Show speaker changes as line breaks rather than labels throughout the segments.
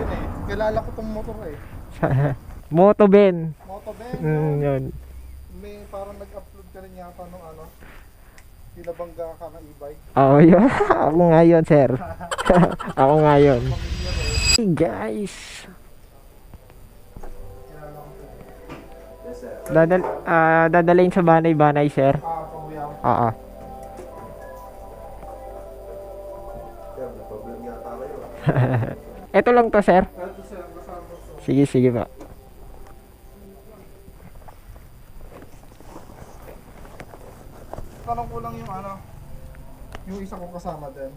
yun eh. Kilala ko tong motor eh.
Moto Ben.
Moto Ben,
Mm,
yun.
yun.
May parang nag-upload ka rin yata nung ano. Pinabangga ka ng e-bike.
Oo, yun. Ako nga yun, sir. Ako nga yun. Hey, guys. Dadal ah dadalhin sa banay-banay, sir.
Ah.
Oo. Ito lang to, sir. Sige, sige pa.
Tanong ko lang yung ano. Yung isa kong kasama din.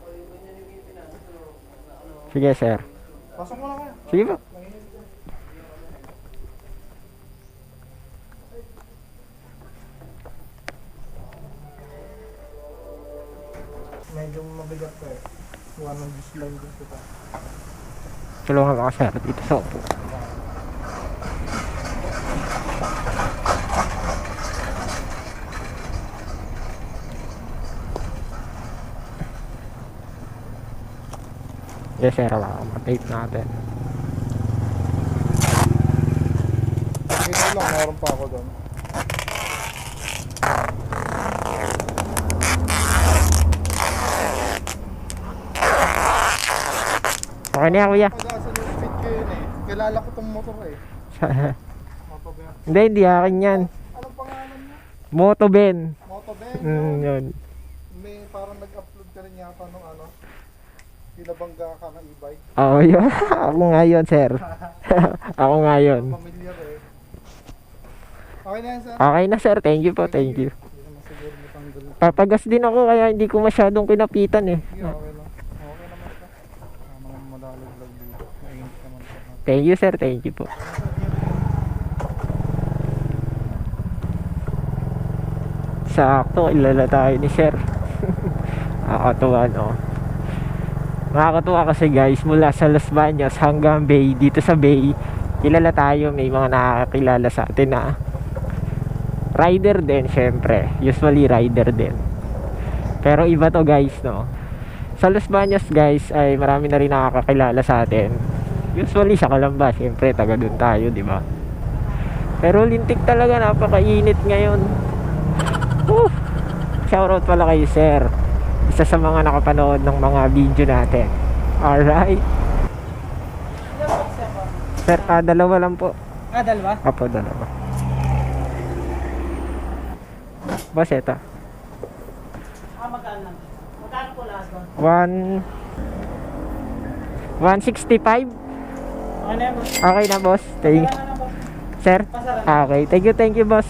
Sige, sir.
Pasok mo lang kaya.
Sige pa.
Medyo mabigat ko eh. Kuha ng disline din kita.
Tulungan ako, sir. Dito sa upo. Yes, sir. Wala tape natin.
Kita lang, meron pa ako doon.
Okay na kuya.
Pag sa new speed ko yun eh. Kilala ko tong motor eh. Moto Ben.
hindi, hindi akin yan.
Anong pangalan niya?
Moto Ben.
Moto Ben,
Mm,
yun. May parang nag-upload ka rin yata nung ano. Pinabangga ka ng e-bike.
Oo, yun. Ako nga yun, sir. Ako nga yun.
Pamilyar eh. Okay na yan sir.
Okay na, sir. Thank you po. Thank you.
Naman siguro matanggal.
Papagas din ako kaya hindi ko masyadong kinapitan eh.
Okay naman ito. Tama naman madalaglag dito. Mainit naman ito.
Thank you, sir. Thank you po. Sakto, ilala tayo ni sir. Nakakatuwa, no? Nakakatuwa kasi guys, mula sa Las Bañas hanggang Bay, dito sa Bay, kilala tayo, may mga nakakilala sa atin na rider din, syempre. Usually rider din. Pero iba to guys, no? Sa Las Bañas guys, ay marami na rin nakakakilala sa atin. Usually sa Kalamba, syempre taga doon tayo, di ba? Pero lintik talaga, napakainit ngayon. Woo! Shoutout pala kay Sir. Isa sa mga nakapanood ng mga video natin. Alright. Sir, ah, dalawa lang po.
Ah, dalawa?
Apo, dalawa. Boss, eto.
Ah, magkano lang? Magkano po one?
One... 165?
Okay na boss.
Thank
boss.
Sir? Ah, Okay. Thank you, thank you, boss.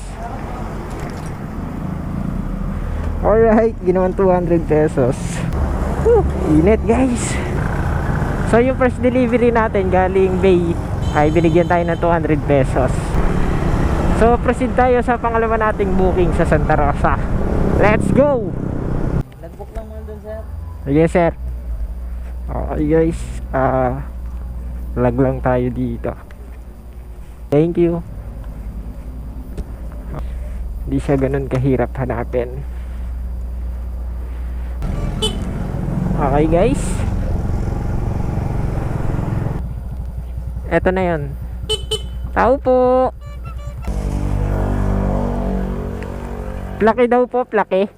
Alright, ginawan 200 pesos. Whew, init, guys. So, yung first delivery natin galing Bay ay binigyan tayo ng 200 pesos. So, proceed tayo sa pangalawa nating booking sa Santa Rosa. Let's go!
Nag-book lang muna dun, sir.
Yes, sir. Okay, guys. Ah, lag lang tayo dito. Thank you. Hindi siya ganun kahirap hanapin. Okay, guys. Eto na yon. Tao po. Plaki daw po, plaki.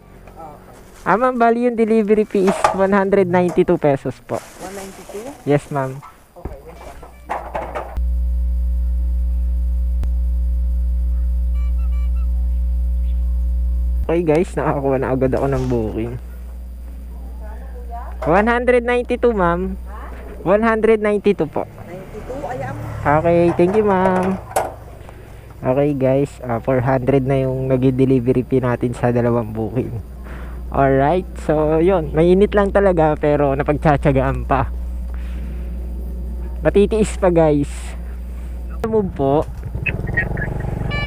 Ah, ma'am, bali yung delivery fee is 192 pesos po.
192?
Yes, ma'am.
Okay
guys, nakakuha na agad ako ng booking. 192 ma'am. 192 po.
92? Ayan.
Okay, thank you ma'am. Okay guys, ah, 400 na yung nag-delivery fee natin sa dalawang booking. Alright, so yun, mainit lang talaga pero napagtsatsagaan pa. Matitiis pa guys. Move po.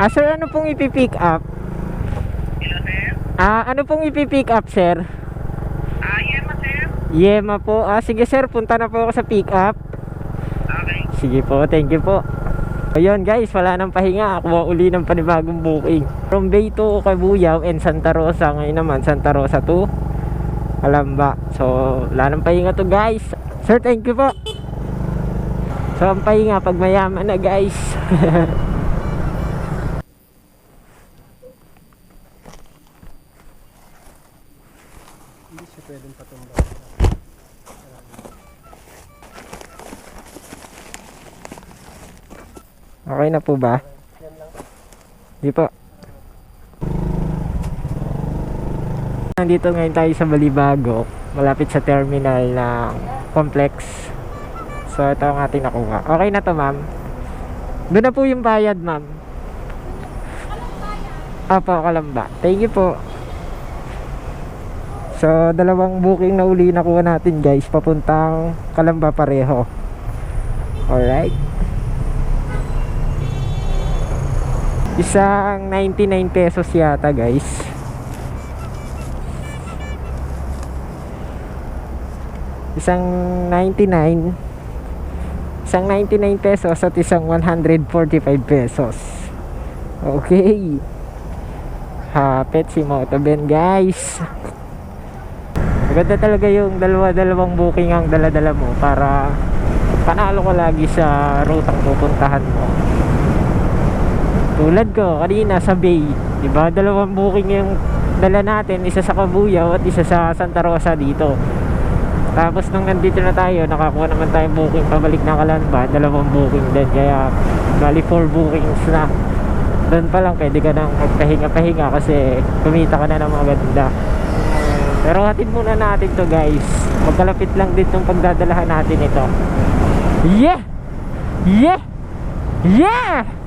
Ah sir, ano pong ipipick up? Ah, ano pong ipipick up sir?
Ah, Yema, sir.
Yema po. Ah, sige sir, punta na po ako sa pick up.
Okay.
Sige po, thank you po. Ayun guys, wala nang pahinga. Kuha uli ng panibagong booking. From Bay to Cabuyao and Santa Rosa. Ngayon naman, Santa Rosa to Alamba. So, wala nang pahinga to guys. Sir, thank you po. So ang pahinga pag mayaman na guys.
Siya pwedeng patumba.
Okay na po ba? Di po. Nandito ngayon tayo sa Balibago, malapit sa terminal ng complex. So ito ang ating nakuha. Okay na to ma'am. Doon na po yung bayad ma'am. Apo, kalamba. Thank you po. So, dalawang booking na uli nakuha natin guys, papuntang Kalamba pareho. Alright. Isang 99 pesos yata guys. Isang 99 Isang 99 pesos at isang 145 pesos. Okay. Hapet si Motoben guys. Maganda talaga yung dalawa-dalawang booking ang dala-dala mo para panalo ka lagi sa route ang pupuntahan mo. Tulad ko, kanina sa Bay, di ba? Dalawang booking yung dala natin, isa sa Cabuyao at isa sa Santa Rosa dito. Tapos nung nandito na tayo, nakakuha naman tayo booking pabalik ng Kalanba, dalawang booking din. Kaya, bali 4 bookings na. Doon pa lang pwede ka nang magpahinga-pahinga kasi kumita ka na ng maganda. Pero hatid muna natin to guys. Magkalapit lang din tong pagdadalahan natin ito. Yeah! Yeah! Yeah!